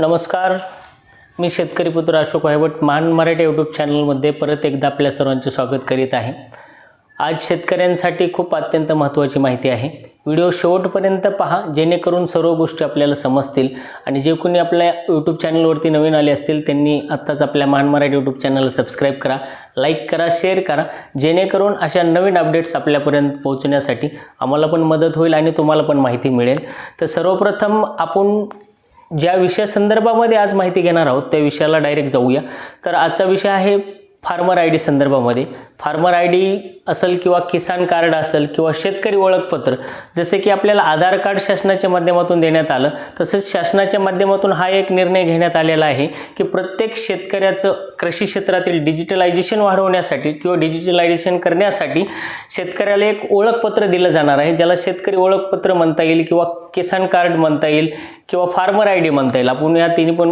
नमस्कार. मी शेतकरी पुत्र अशोक वाहेवट महान मराठी यूट्यूब चॅनलमध्ये परत एकदा आपल्या सर्वांचे स्वागत करीत आहे. आज शेतकऱ्यांसाठी खूप अत्यंत महत्त्वाची माहिती आहे. व्हिडिओ शेवटपर्यंत पहा जेणेकरून सर्व गोष्टी आपल्याला समजतील आणि जे कोणी आपल्या यूट्यूब चॅनलवरती नवीन आले असतील त्यांनी आत्ताच आपल्या महान मराठी यूट्यूब चॅनलला सबस्क्राईब करा लाईक करा शेअर करा जेणेकरून अशा नवीन अपडेट्स आपल्यापर्यंत पोहोचण्यासाठी आम्हाला पण मदत होईल आणि तुम्हाला पण माहिती मिळेल. तर सर्वप्रथम आपण ज्या विषयासंदर्भामध्ये आज माहिती घेणार आहोत त्या विषयाला डायरेक्ट जाऊया. तर आजचा विषय आहे फार्मर आय डी संदर्भामध्ये. फार्मर आय डी असेल किंवा किसान कार्ड असेल किंवा शेतकरी ओळखपत्र जसे की आपल्याला आधार कार्ड शासनाच्या माध्यमातून देण्यात आलं तसंच शासनाच्या माध्यमातून हा एक निर्णय घेण्यात आलेला आहे की प्रत्येक शेतकऱ्याचं कृषी क्षेत्रातील डिजिटलायझेशन वाढवण्यासाठी किंवा डिजिटलायझेशन करण्यासाठी शेतकऱ्याला एक ओळखपत्र दिलं जाणार आहे ज्याला शेतकरी ओळखपत्र म्हणता येईल किंवा किसान कार्ड म्हणता येईल किंवा फार्मर आय डी म्हणता येईल. आपण या तिन्ही पण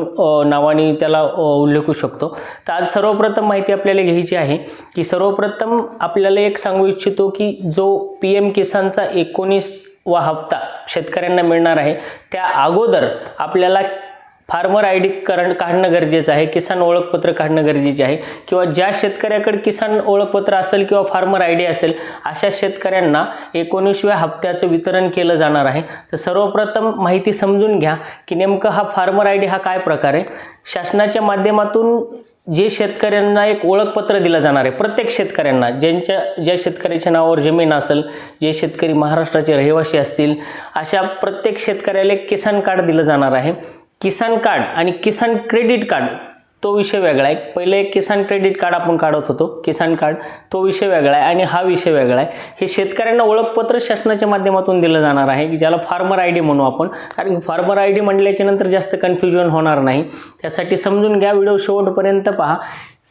नावाने त्याला उल्लेखू शकतो. तर आज सर्वप्रथम माहिती आपल्याला घ्यायची आहे की सर्वप्रथम आपल्याला एक सांगू इच्छितो की जो पी एम किसानचा एकोणीस वा हप्ता शेतकऱ्यांना मिळणार आहे त्या अगोदर आपल्याला फार्मर आय डी करण काढणं गरजेचं आहे किसान ओळखपत्र काढणं गरजेचे आहे किंवा ज्या शेतकऱ्याकडे किसान ओळखपत्र असेल किंवा फार्मर आय डी असेल अशा शेतकऱ्यांना एकोणीसव्या हप्त्याचं वितरण केलं जाणार आहे. तर सर्वप्रथम माहिती समजून घ्या की नेमकं हा फार्मर आय डी हा काय प्रकार आहे. शासनाच्या माध्यमातून जे शेतकऱ्यांना एक ओळखपत्र दिलं जाणार आहे प्रत्येक शेतकऱ्यांना ज्यांच्या ज्या शेतकऱ्याच्या नावावर जमीन असेल जे शेतकरी महाराष्ट्राचे रहिवासी असतील अशा प्रत्येक शेतकऱ्याला एक किसान कार्ड दिलं जाणार आहे. किसान कार्ड आणि किसान क्रेडिट कार्ड तो विषय वेगळा आहे. पहिले किसान क्रेडिट कार्ड आपण काढत होतो. किसान कार्ड तो विषय वेगळा आहे आणि हा विषय वेगळा आहे. हे शेतकऱ्यांना ओळखपत्र शासनाच्या माध्यमातून दिलं जाणार आहे की ज्याला फार्मर आय डी म्हणू आपण. कारण फार्मर आय डी म्हटल्याच्या नंतर जास्त कन्फ्युजन होणार नाही. त्यासाठी समजून घ्या व्हिडिओ शेवटपर्यंत पहा.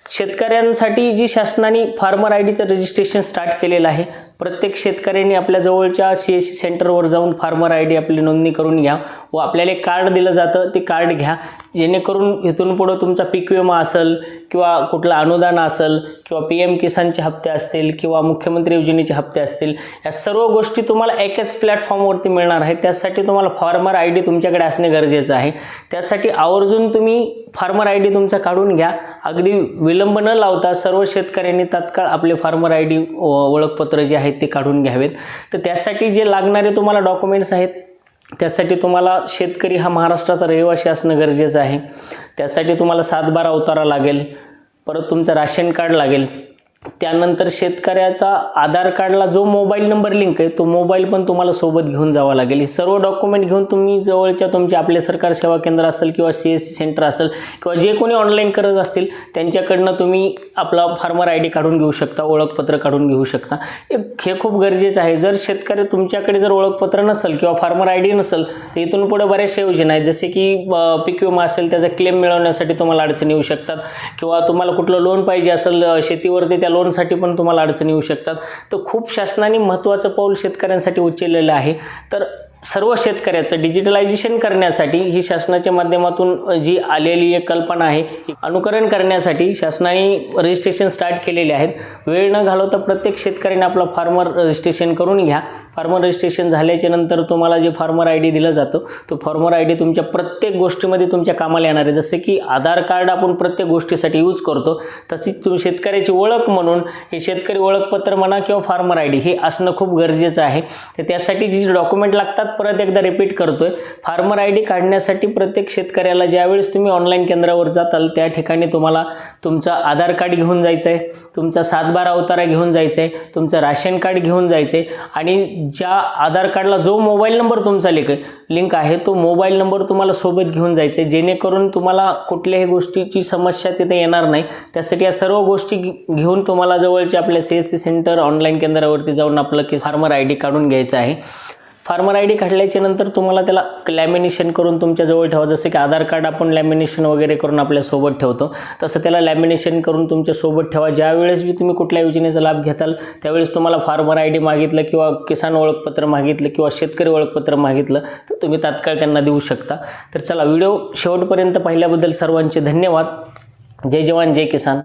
शेतकऱ्यांसाठी जी शासनाने फार्मर आय डीचं रजिस्ट्रेशन स्टार्ट केलेलं आहे प्रत्येक शेतकऱ्यांनी आपल्या जवळच्या सी एस सी सेंटरवर जाऊन फार्मर आय डी आपली नोंदणी करून घ्या व आपल्याला एक कार्ड दिलं जातं ते कार्ड घ्या. जेणेकरून इथून पुढं तुमचा पीक विमा असेल किंवा कुठलं अनुदान असेल किंवा पी एम किसानचे हप्ते असतील किंवा मुख्यमंत्री योजनेचे हप्ते असतील या सर्व गोष्टी तुम्हाला एकाच प्लॅटफॉर्मवरती मिळणार आहेत त्यासाठी तुम्हाला फार्मर आय डी तुमच्याकडे असणे गरजेचं आहे. त्यासाठी आवर्जून तुम्ही फार्मर आय डी तुमचा काढून घ्या. अगदी विलंब न लावता सर्व शेतकऱ्यांनी तात्काळ आपले फार्मर आय डी ओळखपत्र जे आहेत ते काढून घ्यावेत. तर त्यासाठी जे लागणारे तुम्हाला डॉक्युमेंट्स आहेत त्यासाठी तुम्हाला शेतकरी हा महाराष्ट्राचा रहिवासी असणं गरजेचं आहे. त्यासाठी तुम्हाला सातबारा उतारा लागेल. परत तुमचं राशन कार्ड लागेल. त्यानंतर शेतकऱ्याचा आधार कार्डला जो मोबाईल नंबर लिंक आहे तो मोबाईल पण तुम्हाला सोबत घेऊन जावा लागेल. हे सर्व डॉक्युमेंट घेऊन तुम्ही जवळच्या तुमचे आपले सरकार सेवा केंद्र असेल किंवा सी एस सी सेंटर असेल किंवा जे कोणी ऑनलाईन करत असतील त्यांच्याकडनं तुम्ही आपला फार्मर आय डी काढून घेऊ शकता ओळखपत्र काढून घेऊ शकता. एक- हे खूप गरजेचं आहे. जर शेतकरी तुमच्याकडे जर ओळखपत्र नसेल किंवा फार्मर आय डी नसेल तर इथून पुढे बऱ्याचशा योजना आहेत. जसे की पीक विमा असेल त्याचा क्लेम मिळवण्यासाठी तुम्हाला अडचणी येऊ शकतात. किंवा तुम्हाला कुठलं लोन पाहिजे असेल शेतीवरती त्या लोनसाठी पण तुम्हाला अडचणी येऊ शकतात. तर खूप शासनाने महत्त्वाचं पाऊल शेतकऱ्यांसाठी उचललेलं आहे. तर सर्व शेतकऱ्याचं डिजिटलायझेशन करण्यासाठी ही शासनाच्या माध्यमातून जी आलेली एक कल्पना आहे ही अनुकरण करण्यासाठी शासनाने रजिस्ट्रेशन स्टार्ट केलेले आहेत. वेळ न घालवता प्रत्येक शेतकऱ्याने आपलं फार्मर रजिस्ट्रेशन करून घ्या. फार्मर रजिस्ट्रेशन झाल्याच्यानंतर तुम्हाला जे फार्मर आय डी दिला जातो तो फार्मर आय डी तुमच्या प्रत्येक गोष्टीमध्ये तुमच्या कामाला येणार आहे. जसे की आधार कार्ड आपण प्रत्येक गोष्टीसाठी यूज करतो तशीच तुम्ही शेतकऱ्याची ओळख म्हणून हे शेतकरी ओळखपत्र म्हणा किंवा फार्मर आय डी हे असणं खूप गरजेचं आहे. तर त्यासाठी जी डॉक्युमेंट लागतात परत एकदा रिपीट करतोय. फार्मर आय डी काढण्यासाठी प्रत्येक शेतकऱ्याला ज्यावेळेस तुम्ही ऑनलाईन केंद्रावर जाताल त्या ठिकाणी तुम्हाला तुमचं आधार कार्ड घेऊन जायचं आहे तुमचा सातबारा अवतारा घेऊन जायचं आहे तुमचं राशन कार्ड घेऊन जायचं आहे आणि ज्या आधार कार्डला जो मोबाईल नंबर तुमचा लिंक लिंक आहे तो मोबाईल नंबर तुम्हाला सोबत घेऊन जायचं आहे जेणेकरून तुम्हाला कुठल्याही गोष्टीची समस्या तिथे येणार नाही. त्यासाठी या सर्व गोष्टी घेऊन तुम्हाला जवळचे आपल्या C S C center online केंद्रावरती जाऊन आपलं की फार्मर आय डी काढून घ्यायचं आहे. फार्मर आय डी काढल्याच्या नंतर तुम्हाला त्याला लॅमिनेशन करून तुमच्याजवळ ठेवा. जसं की आधार कार्ड आपण लॅमिनेशन वगैरे करून आपल्यासोबत ठेवतो. तसं त्याला लॅमिनेशन करून तुमच्यासोबत ठेवा. ज्यावेळेस बी तुम्ही कुठल्या योजनेचा लाभ घेताल त्यावेळेस तुम्हाला फार्मर आय डी मागितलं किंवा किसान ओळखपत्र मागितलं किंवा शेतकरी ओळखपत्र मागितलं तर तुम्ही तात्काळ त्यांना देऊ शकता. तर चला व्हिडिओ शेवटपर्यंत पाहिल्याबद्दल सर्वांचे धन्यवाद. जय जवान जय किसान.